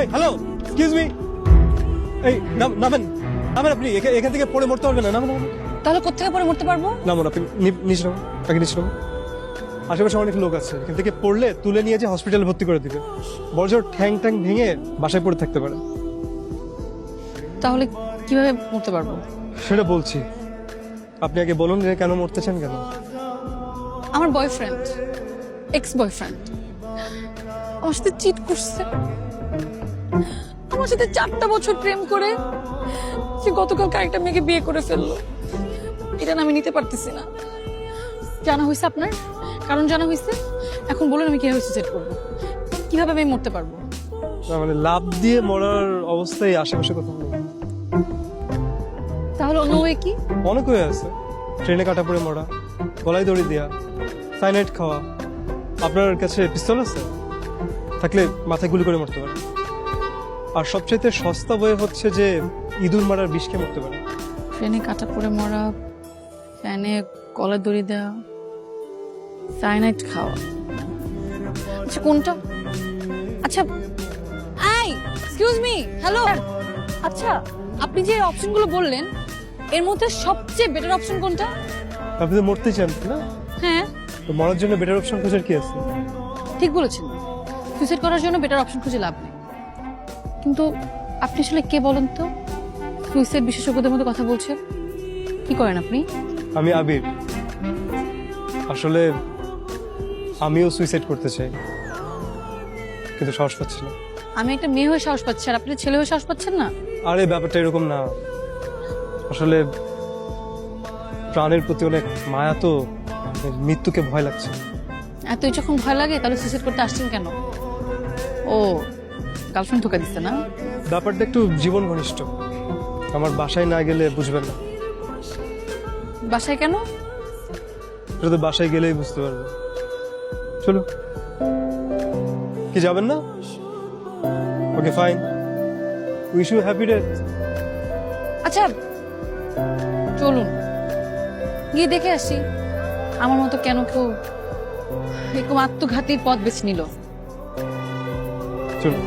এই hello excuse me এই নাম- নামেন নামেন আপনি এখা- এখান থেকে পড়ে মরতে পারবেন না নামেন তাহলে কোথেকে পরে মরতে পারব? নামুন আপনি নিচে নামুন আগে নিচে নামুন আশেপাশে অনেক লোক আছে এখান থেকে পড়লে তুলে নিয়ে যে হসপিটালে ভর্তি করে দিবে। বড়জোর ঠ্যাং ট্যাং ভেঙে বাসায় পড়ে থাকতে পারে। তাহলে কীভাবে মরতে পারব? সেটা বলছি। আপনি আগে বলুন যে কেন মরতে চান কেন? আমার বয়ফ্রেন্ড এক্স বয়ফ্রেন্ড আমার সাথে চিট করছে। আমার সাথে চারটা বছর প্রেম করে সে গতকালকে আরেকটা মেয়েকে বিয়ে করে ফেলল। এটা আমি নিতে পারতেছি না। জানা হয়েছে আপনার? কারণ জানা হয়েছে? এখন বলুন আমি কীভাবে সুইসাইড করব? কীভাবে আমি মরতে পারব? মানে লাভ দিয়ে মরার অবস্থায় আশেপাশে কোথাও নেই তাহলে অন্য ওয়ে কি? অনেক হয়ে আছে। ট্রেনে কাটা পড়ে মরা গলায় দড়ি দেওয়া সাইনাইড খাওয়া। আপনার কাছে পিস্তল আছে? থাকলে মাথায় গুলি করে মরতে পারে আর সবচাইতে সস্তা বয়ে হচ্ছে যে ইঁদুর মারার বিষকে মরতে পারে। ট্রেনে কাটা পড়ে মরা ফ্যানে কলার দড়ি দেওয়া সাইনাইট খাওয়া। আচ্ছা কোনটা? আচ্ছা আই এক্সকিউজ মি হ্যালো। আচ্ছা আপনি যে অপশনগুলো বললেন এর মধ্যে সবচেয়ে বেটার অপশন কোনটা? আপনি তো মরতে চান না? হ্যাঁ। তো মরার জন্য বেটার অপশন খোঁজার কি আছে? ঠিক বলেছেন। সুইসাইড করার জন্য বেটার অপশন খুঁজে লাভ নেই। কিন্তু আপনি আসলে কে বলেন তো? সুইসাইড বিশেষজ্ঞদের মতো কথা বলছেন। কি করেন আপনি? আমি আবির। আসলে আমিও সুইসাইড করতে চাই। কিন্তু সাহস পাচ্ছি না। আমি একটা মেয়ে হয়ে সাহস পাচ্ছি আর আপনি ছেলে হয়ে সাহস পাচ্ছেন না? আরে ব্যাপারটা এরকম না। আসলে প্রাণের প্রতি অনেক মায়া তো মৃত্যুকে ভয় লাগছে। এতই যখন ভয় লাগে তাহলে সুইসাইড করতে আসছেন কেন? ও গার্লফ্রেন্ড ধোকা দিচ্ছে না? ব্যাপারটা একটু জীবন ঘনিষ্ঠ। আমার বাসায় না গেলে বুঝবেন না। বাসায় কেন? এটা তো বাসায় গেলেই বুঝতে পারবে চলো কি যাবেন না? Okay fine wish you happy day আচ্ছা চলুন। গিয়ে দেখে আসি। আমার মতো কেন কেউ এরকম আত্মঘাতীর পথ বেছে নিল? চলো